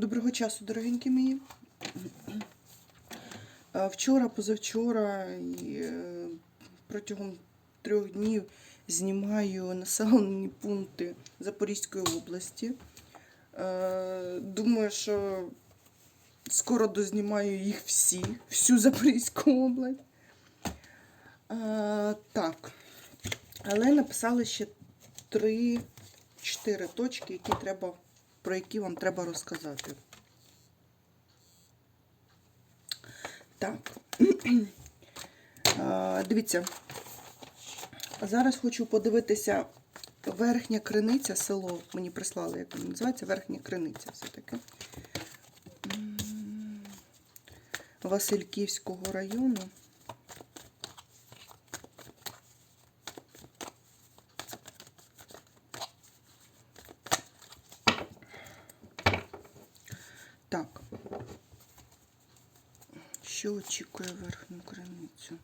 Доброго часу, дорогенькі мої. Вчора, позавчора і е, протягом трьох днів знімаю населені пункти Запорізької області. Е, Думаю, що скоро дознімаю їх всі, всю Запорізьку область. Е, Так. Але написали ще три-чотири точки, які треба, про які вам треба розказати. Так. Дивіться. Зараз хочу подивитися верхня криниця, село. Мені прислали, як воно називається, верхня криниця все-таки. Васильківського району. Що очікує верхню криницю?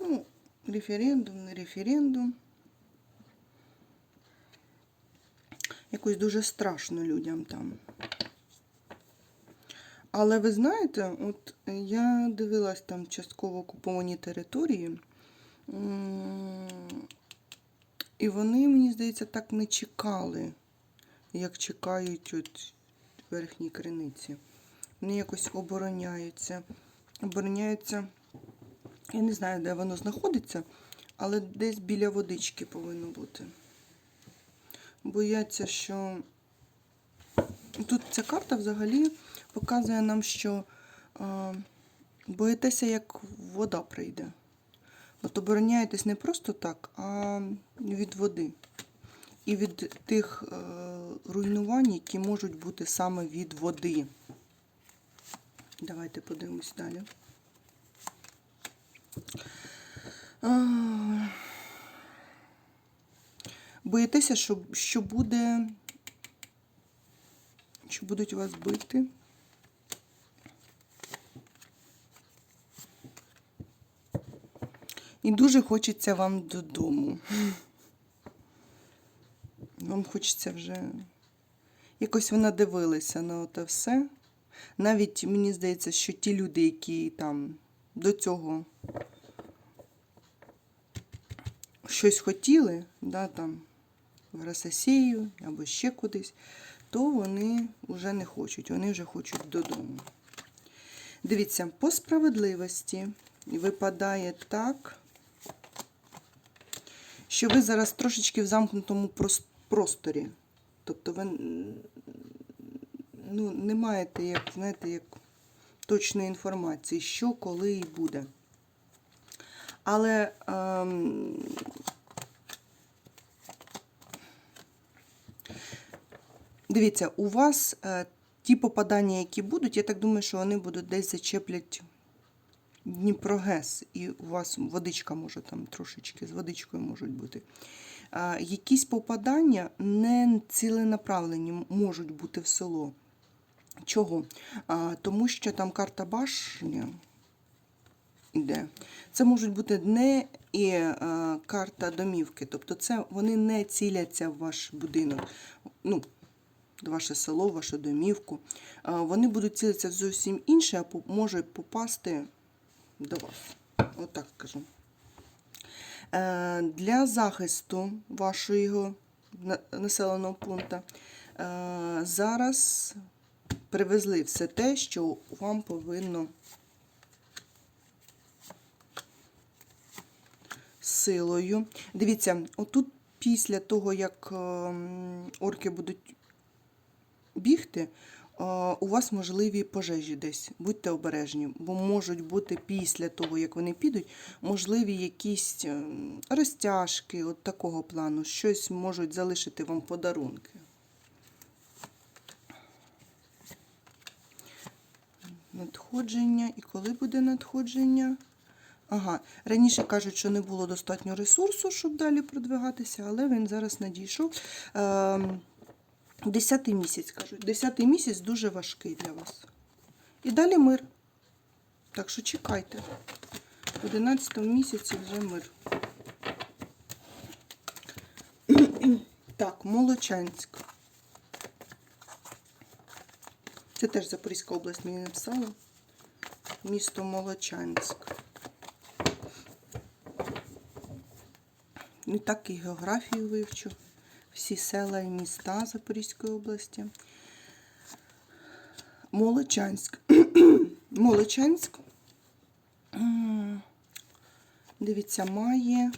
Ну, референдум, не референдум. Якось дуже страшно людям там. Але ви знаєте, от я дивилась там частково окуповані території, і вони, мені здається, так не чекали, як чекають от в верхній криниці. Вони якось обороняються. Обороняються, я не знаю, де воно знаходиться, але десь біля водички повинно бути бояться, що тут ця карта взагалі показує нам, що а, боїтеся, як вода прийде. От обороняєтесь не просто так, а від води. І від тих е, руйнувань, які можуть бути саме від води. Давайте подивимось далі. А, Боїтеся, що, що буде. Що будуть вас бити. І дуже хочеться вам додому. Вам хочеться вже. Якось ви надивилися на те все. Навіть мені здається, що ті люди, які там до цього щось хотіли, да, там, в Рососію або ще кудись, то вони вже не хочуть, вони вже хочуть додому. Дивіться, по справедливості випадає так, що ви зараз трошечки в замкнутому просторі. Тобто ви ну, не маєте, як, знаєте, як точної інформації, що, коли і буде. Але ем, дивіться, у вас е, ті попадання, які будуть, я так думаю, що вони будуть десь зачеплять Дніпрогес, і у вас водичка може там трошечки з водичкою можуть бути. Якісь попадання не ціленаправлені можуть бути в село. Чого? Тому що там карта башня іде. Це можуть бути не і е, карта домівки, тобто це вони не ціляться в ваш будинок, ну, ваше село, вашу домівку. Е, вони будуть цілитися зовсім інше, а може попасти до вас. Отак скажу. Е, для захисту вашого населеного пункту е, зараз привезли все те, що вам повинно силою. Дивіться, отут після того, як ем, орки будуть бігти, у вас можливі пожежі десь. Будьте обережні, бо можуть бути після того, як вони підуть, можливі якісь ем, розтяжки от такого плану, щось можуть залишити вам подарунки. Надходження. І коли буде надходження? Ага, раніше кажуть, що не було достатньо ресурсу, щоб далі продвигатися, але він зараз надійшов. Десятий місяць кажуть. Десятий місяць дуже важкий для вас. І далі мир. Так що чекайте. В 11 місяці вже мир. Так, Молочанськ. Це теж Запорізька область мені написала. Місто Молочанськ. Ну, так і географію вивчу. Всі села і міста Запорізької області. Молочанськ. Молочанськ. Дивіться, має.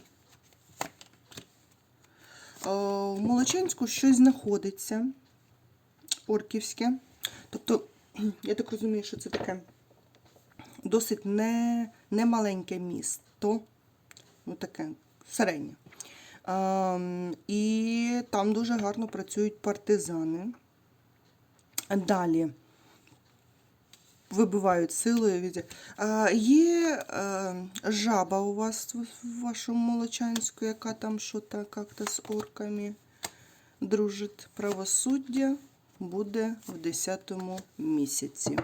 Е, В Молочанську щось знаходиться. Орківське. Тобто, я так розумію, що це таке досить не, не місто. Ну, таке середнє. Ем, і там дуже гарно працюють партизани. Далі вибивають силою. Від... Є е, жаба у вас в вашому Молочанську, яка там що то як-то з орками дружить. Правосуддя буде в 10 місяці.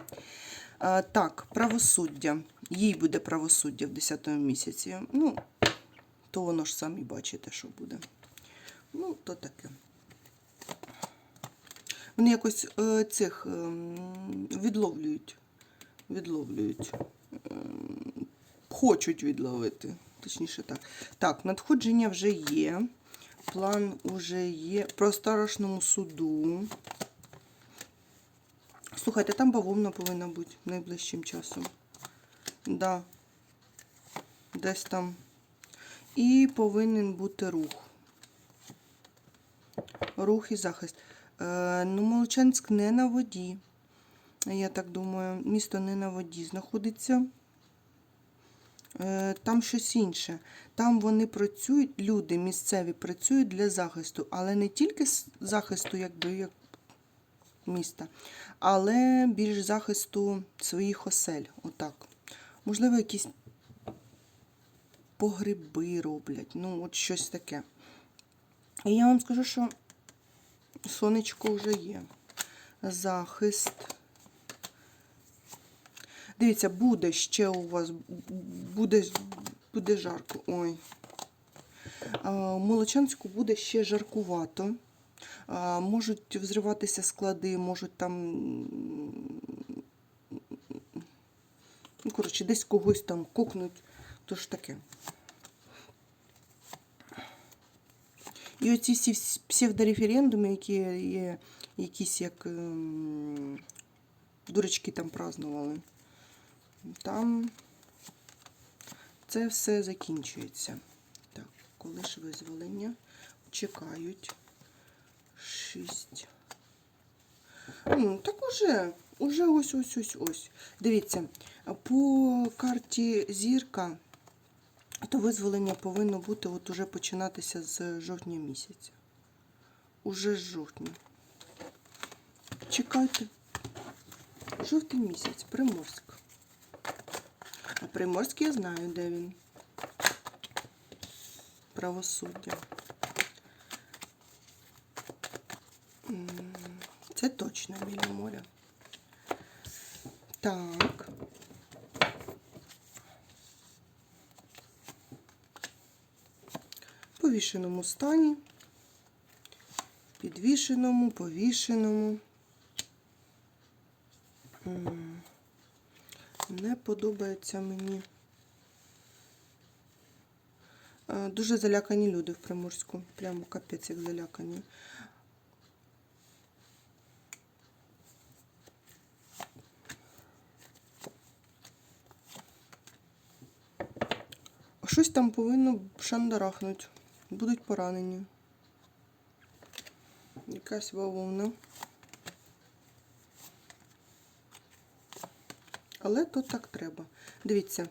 А, так, правосуддя. Їй буде правосуддя в 10 місяці. Ну, то воно ж самі бачите, що буде. Ну, то таке. Вони якось е, цих ем, відловлюють. Відловлюють. Ем, хочуть відловити. Точніше так. Так, надходження вже є. План вже є. Про старошному суду. Слухайте, там бавовна повинна бути найближчим часом. Да. Десь там. І повинен бути рух. Рух і захист. Е, ну, Молочанськ не на воді. Я так думаю, місто не на воді знаходиться. Е, там щось інше. Там вони працюють, люди місцеві працюють для захисту, але не тільки захисту, якби як міста, але більш захисту своїх осель. Отак. Можливо, якісь погреби роблять. Ну, от щось таке. І я вам скажу, що сонечко вже є. Захист. Дивіться, буде ще у вас, буде, буде жарко. Ой. Молочанську буде ще жаркувато. Можуть взриватися склади, можуть там. Ну, коротше, десь когось там кокнуть. Тож таке. І оці всі псевдореферендуми, які є якісь як ем, дурачки там празднували, там це все закінчується. Так, коли ж визволення чекають. Шість. Ну, так уже, уже ось ось ось ось. Дивіться, по карті зірка то визволення повинно бути от уже починатися з жовтня місяця. Уже з жовтня. Чекайте. Жовтий місяць, Приморськ. А Приморськ я знаю, де він. Правосуддя. Це точно біля моря. Так. Повішеному стані. Підвішеному, повішеному. Не подобається мені. Е, Дуже залякані люди в Приморську. Прямо капець як залякані. Щось там повинно шандарахнуть. Будуть поранені. Якась бавовна. Але то так треба. Дивіться.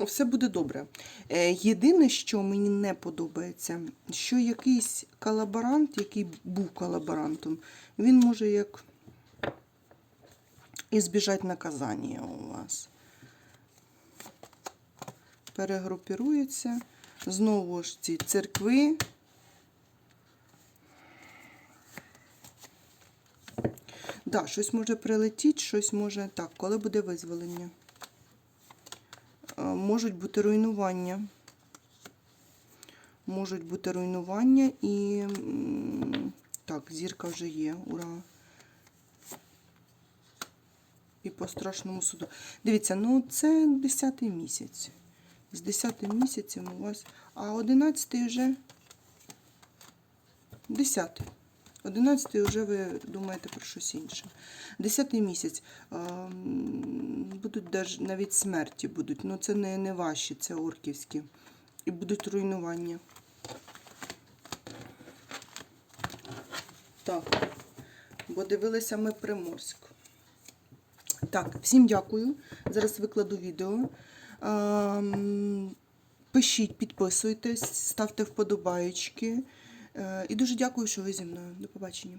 Все буде добре. Е, Єдине, що мені не подобається, що якийсь колаборант, який був колаборантом, він може як і збіжать наказання у вас. Перегрупірується. Знову ж ці церкви. Да, щось може прилетіти, щось може. Так, коли буде визволення? Е, Можуть бути руйнування. Можуть бути руйнування і. Так, зірка вже є. Ура! І по страшному суду. Дивіться, ну це 10 місяць. З 10 місяцем у вас. А 11 вже. 10. 11 вже ви думаєте про щось інше. 10 місяць. ем, Будуть навіть смерті будуть. Ну це не, не ваші, це орківські. І будуть руйнування. Так. Бо дивилися ми Приморськ. Так, всім дякую. Зараз викладу відео. Ем, Пишіть, підписуйтесь, ставте вподобаєчки. Е, І дуже дякую, що ви зі мною. До побачення.